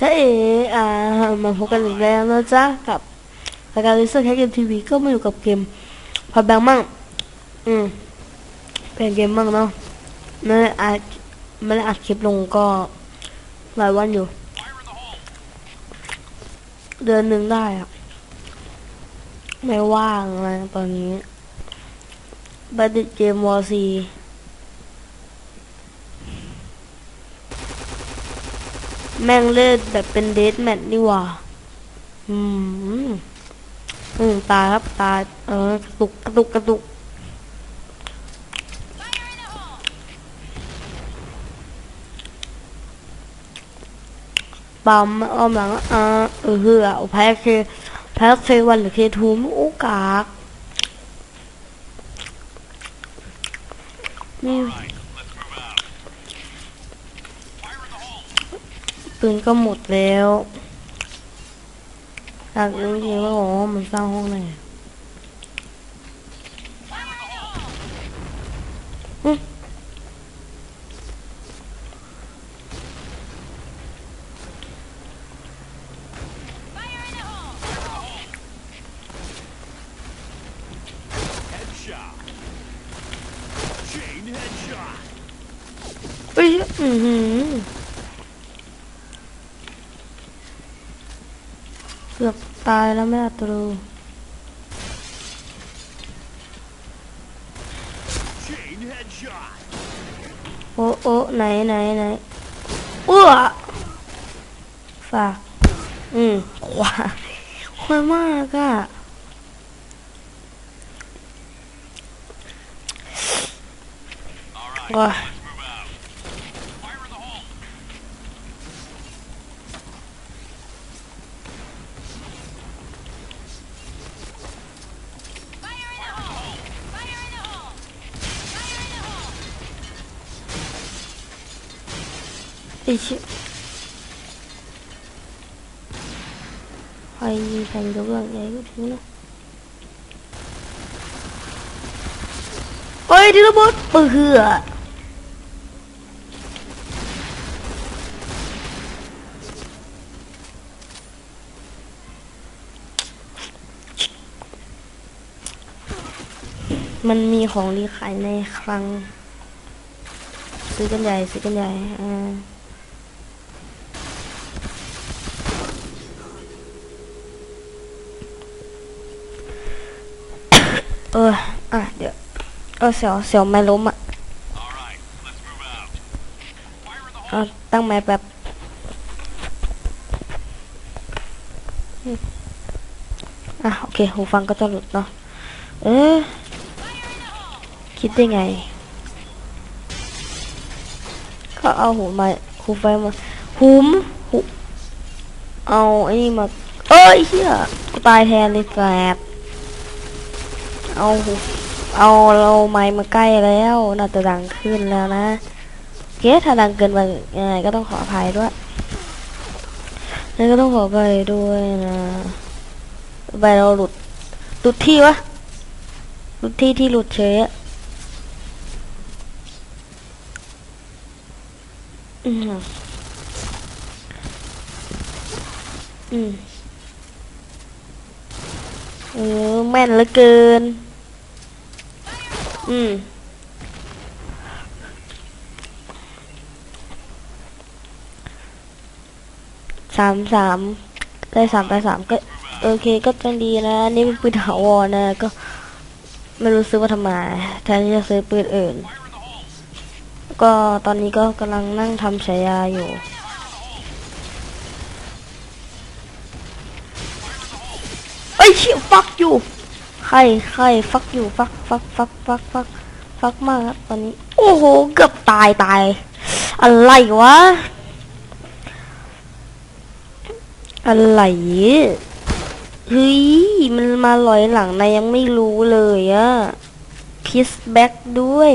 ถ้าเออ่ามาพบกันอีกแล้วนะจ๊ะกับรายการลิสต์แคเกมทีวีก็มาอยู่กับเกมพอแบงมั่งอืมเป็นเกมมั่งเนาะไม่ได้อัดไม่ได้อัดคลิปลงก็หลายวันอยู่ เดือนหนึ่งได้อะไม่ว่างเลยตอนนี้ไปติดเกมวอร์ซี แม่งเล่นแบบเป็นเดทแมทนี่หว่า อืม อืม ตายครับ ตาย เออกระตุกกระตุกกระตุกปั๊มอ้อมหลังอ่าเออเหือแพ้เคแพ้เควันหรือเคทูมโอกากนี่ ปืนก็หมดแล้วอยากรู้จริงว่าโอ้มันสร้างห้องไหนอืม Headshot. Chain headshot. เอ้ย อือหือ เกือบตายแล้วไม่อัตรูโอ้โอ้ไหนไหนไหนอ้วฝากอืมขวาขวามากอะว้า ไอ้ชิใครยิงใครไม่รู้เรื่องใหญ่ก็ทิ้งนะเฮ้ยดิระเบิดปืนเหือมันมีของรีขายในคลัง ซื้อกันใหญ่ ซื้อกันใหญ่อ่า เออ อะ เดี๋ยว เออเสียวเสียวไม่ล้มอะเอาตั้งไม้แบบอะ โอเค หูฟังก็จะหลุดเนาะ เออ คิดได้ไง ก็เอาหูมา หูไฟมาหุมหูเอาไอ้นี่มา เอ้ยเฮียกูตายแทนเลยแสบ เอาเอาเราไม้มาใกล้แล้วน่าจะดังขึ้นแล้วนะเกถ้าดังเกินไปยังไงก็ต้องขออภัยด้วยนั่นก็ต้องขออภัยด้วยนะใบเราหลุดหลุดที่วะหลุดที่ที่หลุดเฉยอะอืมอืม เออแม่นเหลือเกิน อืมสามสามได้สามไปสามก็โอเคก็จังดีนะอันนี่เป็นปืนถาวรนะก็ไม่รู้ซื้อมาทำไมแทนที่จะซื้อปืนอื่น ก็ตอนนี้ก็กำลังนั่งทำฉายาอยู่ อ้ยเชี่ยฟักอยู่ใครใครฟักอยู่ฟักฟักฟักฟักฟักฟักมากครับตอนนี้ โอ้โห เกือบตายตาย อะไรวะ อะไรเฮ้ย มันมาลอยหลังนายยังไม่รู้เลยอะพิสแบ็กด้วย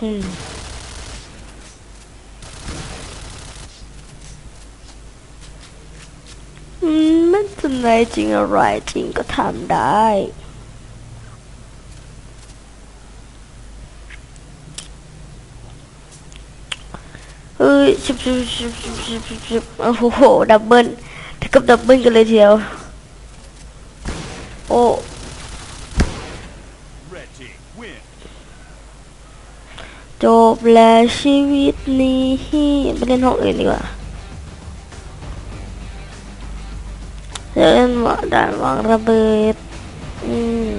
อืมอืม มันจะไหนจริงอะไรจริงก็ทำได้ เฮ้ยชิบชิบชิบชิบชิบชิบโอ้โห ดับเบิลถึงกับดับเบิลกันเลยทีเดียว โอ้จบแล้วชีวิตนี้ไปเล่นห้องอื่นดีกว่า เล่นมาด่านวางระเบิด อืม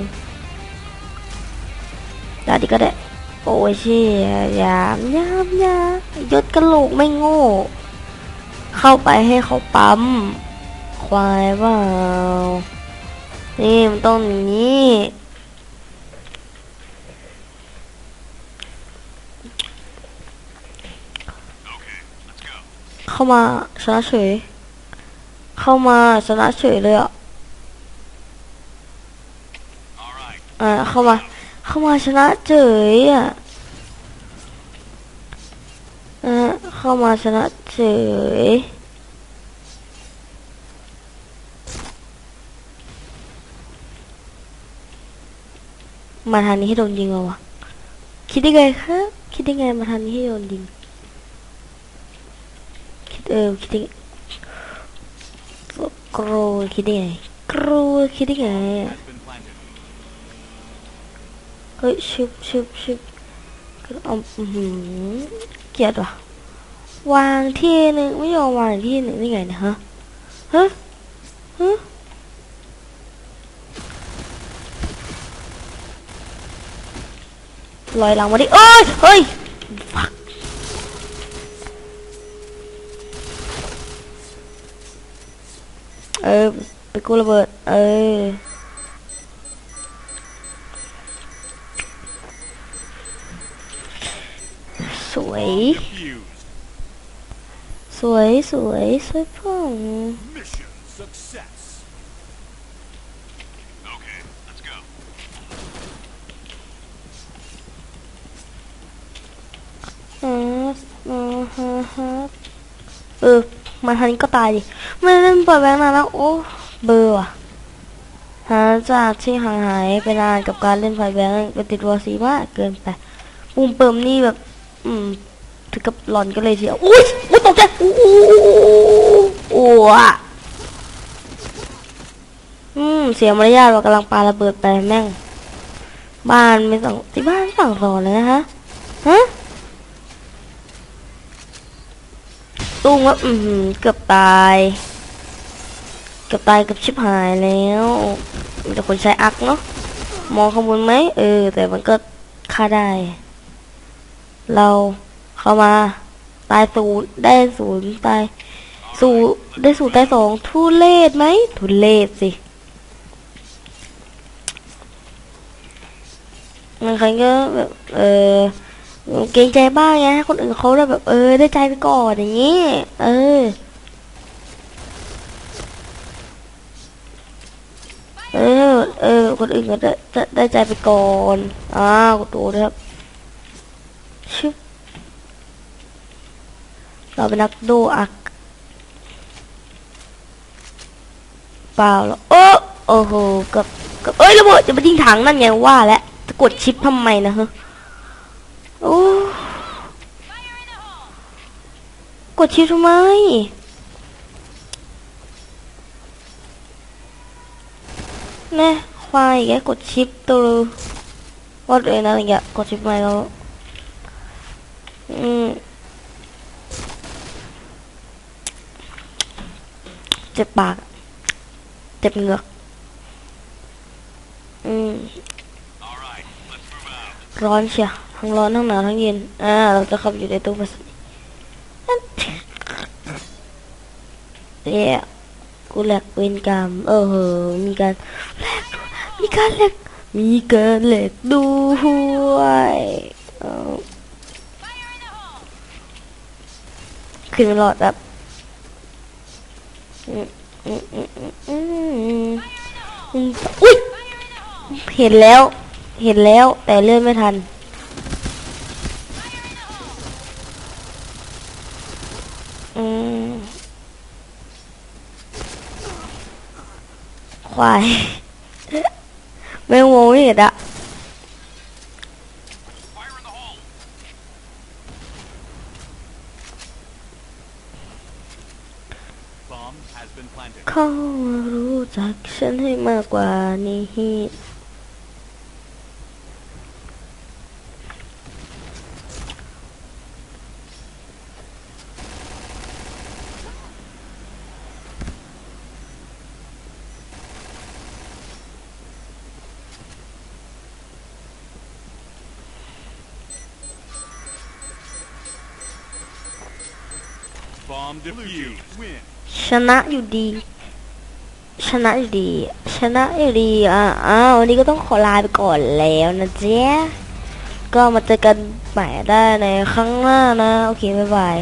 ด่านดีก็ได้ โอ้ยเชี่ยยามยามยามยศกระโหลกไม่โง่ เข้าไปให้เขาปั๊ม ควายเปล่านี่มันต้องอย่างนี้เข้ามาชนะเฉย เข้ามาชนะเฉยเลยอะ All right. อ่าเข้ามา เข้ามาชนะเฉยอะอ่าเข้ามาชนะเฉยมาทางนี้ให้โดนยิงเอาวะคิดได้ไงครับ คิดได้ไงมาทางนี้ให้โดนยิง คิดเออคิดได้ไง กรูคิดได้ไงกรูคิดได้ไงเฮ้ยชิบชิบชิบเอาอือหือเกียดว่ะวางที่หนึ่งไม่ยอมวางที่หนึ่งได้ไงเนะฮะฮะฮะลอยหลังมาดิเอ้ยเฮ้ย เออไปกูระเบิด เออ สวย Fused. สวยสวยสวยพ่อง Mission success. Okay, let's go. อ่าอ่าฮะฮะเออ มาทางนี้ก็ตายดิไม่เล่นเปิดแบงค์นาแล้วโอ้เบอร์ว่ะหาจากที่ห่างหายไปนานกับการเล่นไฟแบงค์ไปติดวอซีมากเกินไปปุ่มเปิมนี่แบบ อืมถึงกับหลอนก็เลยทีเดียวอุ้ยอุ้ยตกใจอู้อู้อู้อะอืมเสียมารยาทว่ากำลังปาระเบิดไปแม่ง บ้านไม่สั่งที่บ้านสั่งสอนเลยนะฮะฮะ ตุ้งว่าอือหือเกือบตายเกือบตายเกือบชิบหายแล้วมีแต่คนใช้อักเนาะมองข้างบนไหมเออ แต่มันก็ฆ่าได้ เราเข้ามา ตายศูนย์ได้ศูนย์ตายศูนย์ได้ศูนย์ตายสองทุเลศไหมทุเลศสิมันใครก็แบบเออ เกรงใจบ้างไงให้คนอื่นเขาได้แบบ เออ ได้ใจไปก่อนอย่างนี้ เออ เออ เออ คนอื่นก็ได้ได้ใจไปก่อน อ้าวกดตัวด้วยครับชึบเราเป็นนักดูอักเปล่าหรอโอ้โอ้โหกับกับเอ้ยระเบิดจะมายิงถังนั่นไงว่าแล้วจะกดชิปทำไมนะฮะ โอ้กดชิปทำไมแน่ควายแกกดชิปตัวว่าตัวเองนะอะไรเงี้ยกดชิปไม่แล้วอืมเจ็บปาก เจ็บเหงือก อืม All right, let's move out. ร้อนเชีย ทั้งร้อนทั้งหนาวทั้งเย็น อ่า เราจะเข้าอยู่ในตู้พัสดุเอ๊ะกูแหลกเวนกรรม เออเหอมีการแหลกมีการแหลก มีการแหลกด้วยเอาขึ้นหลอดแบบอืมอืมอืมอืมอืมอืมอุ้ย เห็นแล้ว เห็นแล้ว แต่เลื่อนไม่ทัน ควายไม่งงเห็นอะเขารู้จักฉันให้มากกว่านี้ ชนะอยู่ดี ชนะอยู่ดี ชนะอยู่ดีอ่าอ้าววันนี้ก็ต้องขอลาไปก่อนแล้วนะเจ๊ก็มาเจอกันใหม่ได้ในครั้งหน้านะ โอเค บ๊ายบาย